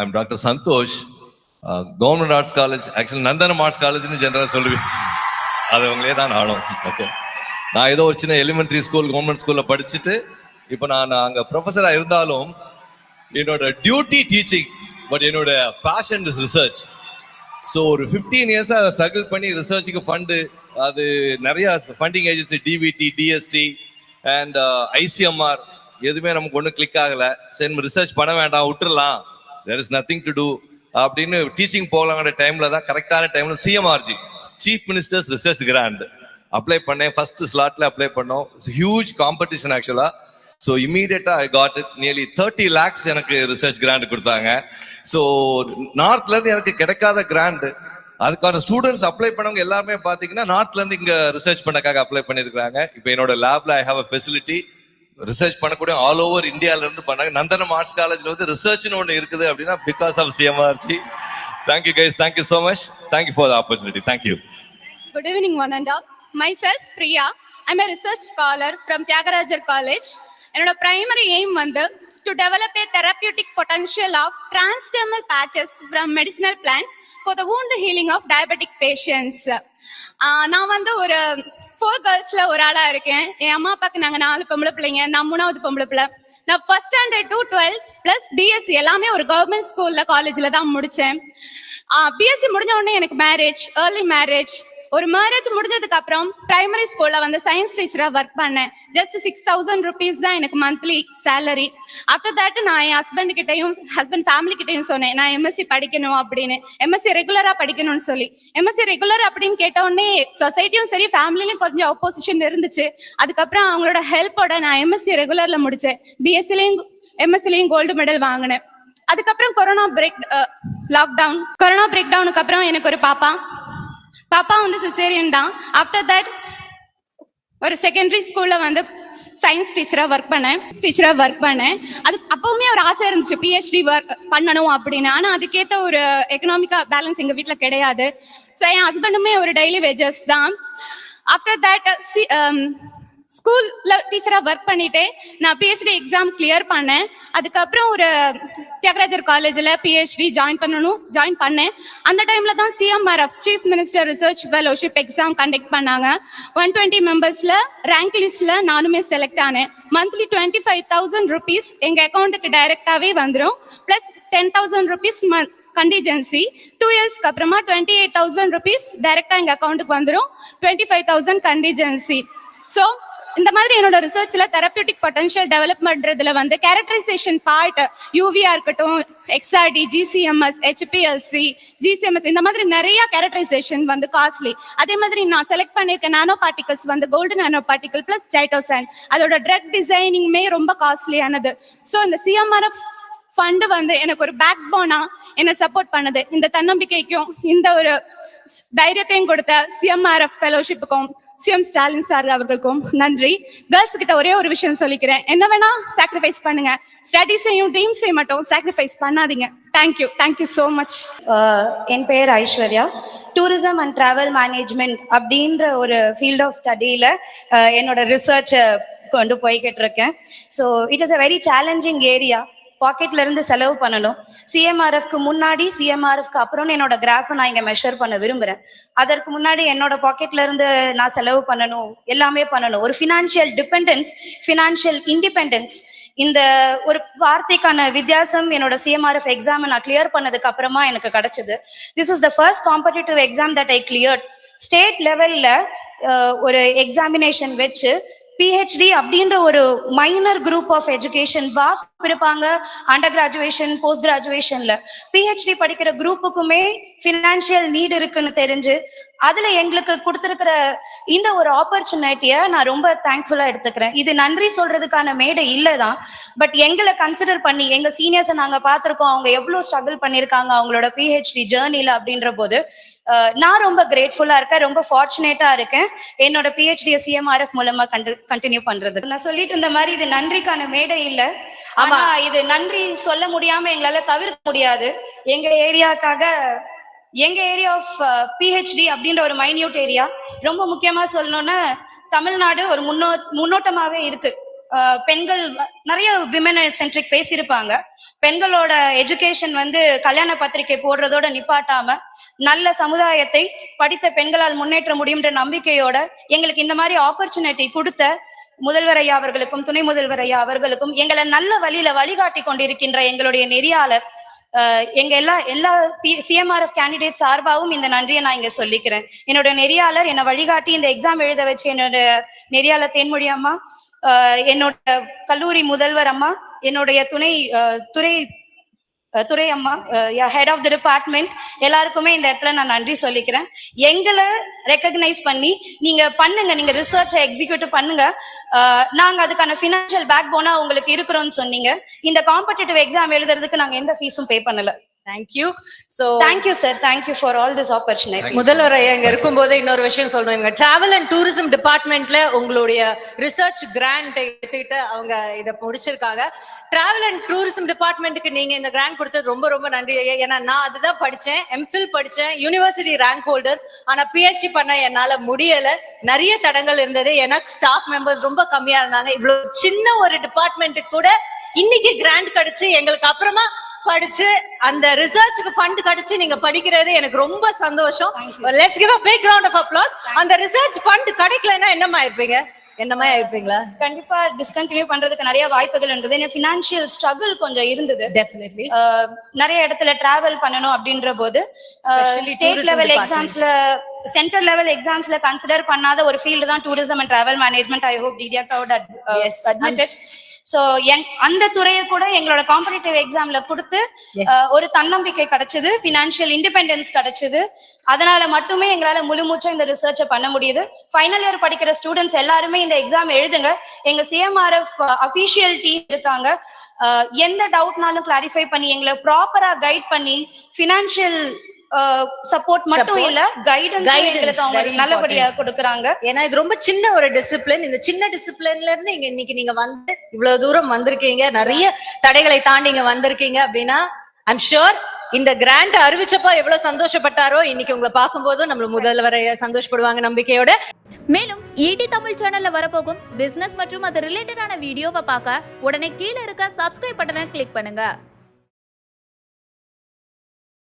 I'm doctor Santhosh government arts college actually Nandanam arts காலேஜ்னு ஜென்ரலாக சொல்லுவேன். அது அவங்களே தான் ஆளும் ஓகே நான் ஏதோ ஒரு சின்ன எலிமெண்ட்ரி ஸ்கூல் கவர்மெண்ட் ஸ்கூலில் படிச்சுட்டு இப்போ நான் அங்கே ப்ரொஃபஸராக இருந்தாலும் என்னோட டியூட்டி டீச்சிங் பட் என்னோட பேஷன் இஸ் ரிசர்ச் ஸோ ஒரு ஃபிஃப்டீன் இயர்ஸாக ஸ்ட்ரகிள் பண்ணி ரிசர்ச்சுக்கு ஃபண்டு அது நிறையா ஃபண்டிங் ஏஜென்சி டிவிடி டிஎஸ்டி அண்ட் ஐசிஎம்ஆர் எதுவுமே நமக்கு ஒன்றும் கிளிக் ஆகலை. சரி நம்ம ரிசர்ச் பண்ண வேண்டாம் விட்டுறலாம். There is nothing to do அப்படின்னு டீச்சிங் போகலாங்கிற டைம்ல தான் கரெக்டான டைம்ல CMRG chief ministers research grant apply பண்ணேன். ஃபர்ஸ்ட் ஸ்லாட்ல அப்ளை பண்ணோம். Huge competition actually so immediately I got it nearly thirty lakhs எனக்கு ரிசர்ச் கிராண்ட் கொடுத்தாங்க. ஸோ நார்த்ல இருந்து எனக்கு கிடைக்காத கிராண்ட் அதுக்கான ஸ்டூடெண்ட்ஸ் அப்ளை பண்ணவங்க எல்லாருமே பாத்தீங்கன்னா நார்த்ல இருந்து இங்க ரிசர்ச் பண்ணக்காக அப்ளை பண்ணிருக்காங்க இப்போ என்னோட லேப்ல I have a facility research பண்ணக்கூடிய ஆல் ஓவர் இந்தியால இருந்து பண்ணாங்க நந்தனம் ஆர்ட்ஸ் காலேஜ்ல வந்து ரிசர்ச்னு ஒன்று இருக்குது அப்படின்னா because of CMRC thank you guys thank you so much thank you for the opportunity thank you good evening one and all myself Priya I'm a research scholar from Thiagarajar college என்னோட primary aim வந்து to develop a therapeutic potential of transdermal patches from medicinal plants for the wound healing of diabetic patients நான் வந்து ஒரு four கேர்ள்ஸ்ல ஒரு ஆளா இருக்கேன். என் அம்மா அப்பாக்கு நாங்க நாலு பொம்பளை பிள்ளைங்க. நான் மூணாவது பொம்பளை பிள்ளை. நான் first standard to twelve plus BSc எல்லாமே ஒரு கவர்மெண்ட் ஸ்கூல்ல காலேஜ்ல தான் முடிச்சேன். பிஎஸ்சி முடிஞ்ச உடனே எனக்கு மேரேஜ் ஏர்லி மேரேஜ் ஒரு மேரேஜ் முடிஞ்சதுக்கு அப்புறம் பிரைமரி ஸ்கூல்ல வந்து சயின்ஸ் டீச்சரா ஒர்க் பண்ணேன். ஜஸ்ட் சிக்ஸ் தௌசண்ட் ருபீஸ் தான் எனக்கு மந்த்லி சேலரி ஆஃப்டர் தட் நான் என் ஹஸ்பண்ட் கிட்டையும் ஹஸ்பண்ட் ஃபேமிலி கிட்டையும் சொன்னேன் நான் எம்எஸ்சி படிக்கணும் அப்படின்னு. எம்எஸ்சி ரெகுலரா படிக்கணும்னு சொல்லி. எம்எஸ்சி ரெகுலர் அப்படின்னு கேட்ட சொசைட்டியும் சரி ஃபேமிலியும் கொஞ்சம் ஆப்போசிஷன் இருந்துச்சு. அதுக்கப்புறம் அவங்களோட ஹெல்ப்போட நான் எம்எஸ்சி ரெகுலர்ல முடிச்சேன். பிஎஸ்சிலையும் எம்எஸ்சிலையும் கோல்டு மெடல் வாங்கினேன். அதுக்கப்புறம் corona break lockdown corona break டவுனுக்கு அப்புறம் எனக்கு ஒரு பாப்பா. பாப்பா வந்து சிசேரியன் தான். ஆஃப்டர் தட் ஒரு செகண்டரி ஸ்கூல்ல வந்து சயின்ஸ் டீச்சரா ஒர்க் பண்ணேன். டீச்சரா ஒர்க் பண்ணேன். அது அப்பவுமே ஒரு ஆசை இருந்துச்சு. பிஹெச்டி ஒர்க் பண்ணணும் அப்படின்னு. ஆனா அதுக்கேத்த ஒரு எக்கனாமிக்கா பேலன்ஸ் எங்க வீட்டுல கிடையாது. ஸோ என் ஹஸ்பண்டுமே ஒரு டெய்லி வேஜஸ் தான். ஆஃப்டர் தட் ஸ்கூல்ல டீச்சரா ஒர்க் பண்ணிட்டு நான் பிஹெச்டி எக்ஸாம் கிளியர் பண்ணேன். அதுக்கப்புறம் ஒரு தியாகராஜர் காலேஜ்ல பிஹெச்டி ஜாயின் பண்ணணும் ஜாயின் பண்ணேன். அந்த டைம்ல தான் CMRF chief minister research fellowship exam conduct பண்ணாங்க. ஒன் டுவெண்ட்டி மெம்பர்ஸ்ல ரேங்க் லிஸ்ட்ல நானுமே செலக்ட் ஆனேன். Monthly twenty five thousand rupees எங்க அக்கௌண்ட்டுக்கு டைரக்டாவே வந்துடும் plus ten thousand rupees contingency two இயர்ஸ்க்கு அப்புறமா டுவெண்ட்டி எயிட் தௌசண்ட் ருபீஸ் டைரக்டா எங்க அக்கௌண்ட்டுக்கு வந்துடும் twenty five thousand contingency so இந்த மாதிரி என்னோட ரிசர்ச்ல தெரப்பியூட்டிக் பொட்டன்ஷியல் டெவலப் வந்து கேரக்டரைசேஷன் பார்ட் யூவியா இருக்கட்டும் எக்ஸ்ஆர்டி ஜிசிஎம்எஸ் ஹெச்பிஎல்சி ஜிசிஎம்எஸ் இந்த மாதிரி நிறைய கேரக்டரைசேஷன் வந்து காஸ்ட்லி அதே மாதிரி நான் செலக்ட் பண்ணிருக்க நானோ பார்ட்டிகல்ஸ் வந்து gold nano particle plus chitosan அதோட ட்ரக் டிசைனிங்குமே ரொம்ப காஸ்ட்லியானது ஸோ இந்த சிஎம்ஆர்எஃப் ஃபண்டு வந்து எனக்கு ஒரு பேக் போனா என்னை சப்போர்ட் பண்ணுது. இந்த தன்னம்பிக்கைக்கும் இந்த ஒரு தைரியத்தையும் கொடுத்த சிஎம்ஆர்எஃப் ஃபெலோஷிப்புக்கும் சிஎம் ஸ்டாலின் சார் அவர்களுக்கும் நன்றி. கேர்ள்ஸ் கிட்ட ஒரே ஒரு விஷயம் சொல்லிக்கிறேன். என்ன வேணா சாக்ரிஃபைஸ் பண்ணுங்க. ஸ்டடீஸையும் ட்ரீம்ஸையும் மட்டும் சாக்ரிஃபைஸ் பண்ணாதீங்க. Thank you thank you so much என் பெயர் Aishwarya. Tourism and travel management அப்படின்ற ஒரு ஃபீல்ட் ஆஃப் ஸ்டடியில் என்னோட ரிசர்ச்சை கொண்டு போய்கிட்டு இருக்கேன். So it is a very challenging area பாக்கெட்ல இருந்து செலவு பண்ணணும். சிஎம்ஆர்எஃப்க்கு முன்னாடி சிஎம்ஆர்எஃப்க்கு அப்புறம்னு என்னோட கிராஃபை நான் இங்க மெஷர் பண்ண விரும்புறேன். அதற்கு முன்னாடி என்னோட பாக்கெட்ல இருந்து நான் செலவு பண்ணணும் எல்லாமே பண்ணணும். ஒரு ஃபினான்ஷியல் டிபெண்டன்ஸ் ஃபினான்ஷியல் இண்டிபெண்டன்ஸ் இந்த ஒரு வார்த்தைக்கான வித்தியாசம் என்னோட சிஎம்ஆர்எஃப் எக்ஸாம் நான் கிளியர் பண்ணதுக்கு அப்புறமா எனக்கு கிடைச்சது. This is the first competitive exam that I cleared state லெவல்ல ஒரு எக்ஸாமினேஷன் வச்சு பிஹெச்டி அப்படின்ற ஒரு minor group of education was இருப்பாங்க அண்டர் கிராஜுவேஷன் போஸ்ட் கிராஜுவேஷன்ல பிஹெச்டி படிக்கிற குரூப்புக்குமே ஃபினான்ஷியல் நீட் இருக்குன்னு தெரிஞ்சு அதுல எங்களுக்கு கொடுத்துருக்கிற இந்த ஒரு ஆப்பர்ச்சுனிட்டியை நான் ரொம்ப தேங்க்ஃபுல்லா எடுத்துக்கிறேன். இது நன்றி சொல்றதுக்கான மேடை இல்லதான் பட் எங்களை கன்சிடர் பண்ணி எங்க சீனியர்ஸை நாங்க பார்த்திருக்கோம் அவங்க எவ்வளவு ஸ்ட்ரகிள் பண்ணிருக்காங்க அவங்களோட பிஹெச்டி ஜேர்னில அப்படின்ற போது நான் ரொம்ப கிரேட்ஃபுல்லா இருக்கேன் ரொம்ப ஃபார்ச்சுனேட்டா இருக்கேன். என்னோட பிஹெச்டி சிஎம்ஆர்எஃப் மூலமா கண்டினியூ பண்றது நான் சொல்லிட்டு இருந்த மாதிரி இது நன்றிக்கான மேடை இல்ல. ஆமா. இது நன்றி சொல்ல முடியாம எங்களால தவிர்க்க முடியாது. எங்க ஏரியாக்காக எங்க ஏரியா ஆஃப் பிஹெச்டி அப்படின்ற ஒரு மைன்யூட் ஏரியா ரொம்ப முக்கியமா சொல்லணும்னா தமிழ்நாடு ஒரு முன்னோ முன்னோட்டமாவே இருக்கு. பெண்கள் நிறைய விமன் சென்ட்ரிக் பேசியிருப்பாங்க. பெண்களோட எஜுகேஷன் வந்து கல்யாண பத்திரிகை போடுறதோட நிப்பாட்டாம நல்ல சமுதாயத்தை படித்த பெண்களால் முன்னேற்ற முடியும்ன்ற நம்பிக்கையோட எங்களுக்கு இந்த மாதிரி ஆப்பர்ச்சுனிட்டி கொடுத்த முதல்வர் ஐயா அவர்களுக்கும் துணை முதல்வர் ஐயா அவர்களுக்கும் எங்களை நல்ல வழியில வழிகாட்டி கொண்டிருக்கின்ற எங்களுடைய நெறியாளர் எங்க எல்லா எல்லா சிஎம்ஆர்எஃப் கேண்டிடேட் சார்பாகவும் இந்த நன்றியை நான் இங்க சொல்லிக்கிறேன். என்னோட நெறியாளர் என்னை வழிகாட்டி இந்த எக்ஸாம் எழுத வச்சு என்னோட நெறியாளர் தேன்மொழி அம்மா என்னோட கல்லூரி முதல்வர் அம்மா என்னுடைய துணை அஹ், துறை துறை அம்மா ஹெட் ஆஃப் த டிபார்ட்மெண்ட் எல்லாருக்குமே இந்த இடத்துல நான் நன்றி சொல்லிக்கிறேன். எங்களை ரெக்கக்னைஸ் பண்ணி நீங்க பண்ணுங்க நீங்க ரிசர்ச்சை எக்ஸிக்யூட் பண்ணுங்க. நாங்க அதுக்கான ஃபினான்ஷியல் பேக் போனா உங்களுக்கு இருக்கிறோம்னு சொன்னீங்க. இந்த காம்படிட்டிவ் எக்ஸாம் எழுதுறதுக்கு நாங்க எந்த ஃபீஸும் பே பண்ணல. Thank you so thank you sir thank you for all this opportunity முதல்வர் ஐயா இங்க இருக்கும்போது இன்னொரு விஷயம் சொல்லணும் இவங்க டிராவல் அண்ட் டூரிசம் டிபார்ட்மெண்ட்ல உங்களுடைய ரிசர்ச் கிராண்ட் எடுத்துக்கிட்டு அவங்க இதை முடிச்சிருக்காங்க. டிராவல் அண்ட் டூரிசம் டிபார்ட்மெண்ட்டுக்கு நீங்க இந்த கிராண்ட் கொடுத்தது ரொம்ப ரொம்ப நன்றி ஐயா. ஏன்னா நான் அதுதான் படிச்சேன் எம்ஃபில் படிச்சேன் யூனிவர்சிட்டி ரேங்க் ஹோல்டர் ஆனா பிஹெச்டி பண்ண என்னால முடியல. நிறைய தடங்கள் இருந்தது. எனக்கு ஸ்டாஃப் மெம்பர்ஸ் ரொம்ப கம்மியா இருந்தாங்க. இவ்வளவு சின்ன ஒரு டிபார்ட்மெண்ட்டுக்கு கூட இன்னைக்கு கிராண்ட் கிடைச்சு எங்களுக்கு அப்புறமா படிச்சு அந்த ரிசர்ச்சுக்கு ஃபண்ட் கிடைச்சு நீங்க படிக்கிறது எனக்கு ரொம்ப சந்தோஷம். Let's give a big round of applause அந்த ரிசர்ச் ஃபண்ட் கிடைக்கலன்னா என்னமா இருப்பீங்க? என்னமா இருப்பீங்களா? கண்டிப்பா டிஸ்கண்டினியூ பண்றதுக்கு நிறைய வாய்ப்புகள் இருந்தது. ஏன்னா ஃபினான்ஷியல் ஸ்ட்ரகிள் கொஞ்சம் இருந்தது. டெஃபினெட்லி நிறைய இடத்துல டிராவல் பண்ணணும் அப்படின்ற போது ஸ்டேட் லெவல். எக்ஸாம்ஸ்ல சென்ட்ரல் லெவல் எக்ஸாம்ஸ்ல கன்சிடர் பண்ணாத ஒரு ஃபீல்டு தான் tourism and travel management I hope டிடியா கவுட் அட்மிட்டட் சோ அந்த துறையை கூட எங்களோட காம்படிட்டிவ் எக்ஸாம்ல கொடுத்து ஒரு தன்னம்பிக்கை கிடைச்சது ஃபினான்ஷியல் இண்டிபெண்டன்ஸ் கிடைச்சது. அதனால மட்டுமே எங்களால முழு மூச்சா இந்த ரிசர்ச்சை பண்ண முடியுது. ஃபைனல் இயர் படிக்கிற ஸ்டூடெண்ட்ஸ் எல்லாருமே இந்த எக்ஸாம் எழுதுங்க. எங்க சிஎம்ஆர்எஃப் அபிஷியல் டீம் இருக்காங்க. எந்த டவுட்னாலும் கிளாரிஃபை பண்ணி எங்களை ப்ராப்பரா கைட் பண்ணி ஃபினான்ஷியல் சப்போர்ட் மட்டும். இல்ல கைடன்ஸ் எங்களுக்கு அவங்க நல்லபடியா கொடுக்கறாங்க. ஏன்னா இது ரொம்ப சின்ன ஒரு டிசிப்ளின் இந்த சின்ன டிசிப்ளின்ல இருந்து இங்க இன்னைக்கு நீங்க வந்து இவ்வளவு தூரம் வந்திருக்கீங்க. நிறைய தடைகளை தாண்டி இங்க வந்திருக்கீங்க அப்படின்னா ஐம் ஷுர் இந்த கிராண்ட் அறிவிச்சப்போ எவ்வளவு சந்தோஷப்பட்டாரோ இன்னைக்கு உங்களை பார்க்கும்போதும் நம்ம முதல்வரை சந்தோஷப்படுவாங்க நம்பிக்கையோட. மேலும் ஈடி தமிழ் சேனல்ல வரப்போகும் பிசினஸ் மற்றும் அது ரிலேட்டடான வீடியோவை பார்க்க உடனே கீழே இருக்க சப்ஸ்கிரைப் பட்டனை கிளிக் பண்ணுங்க.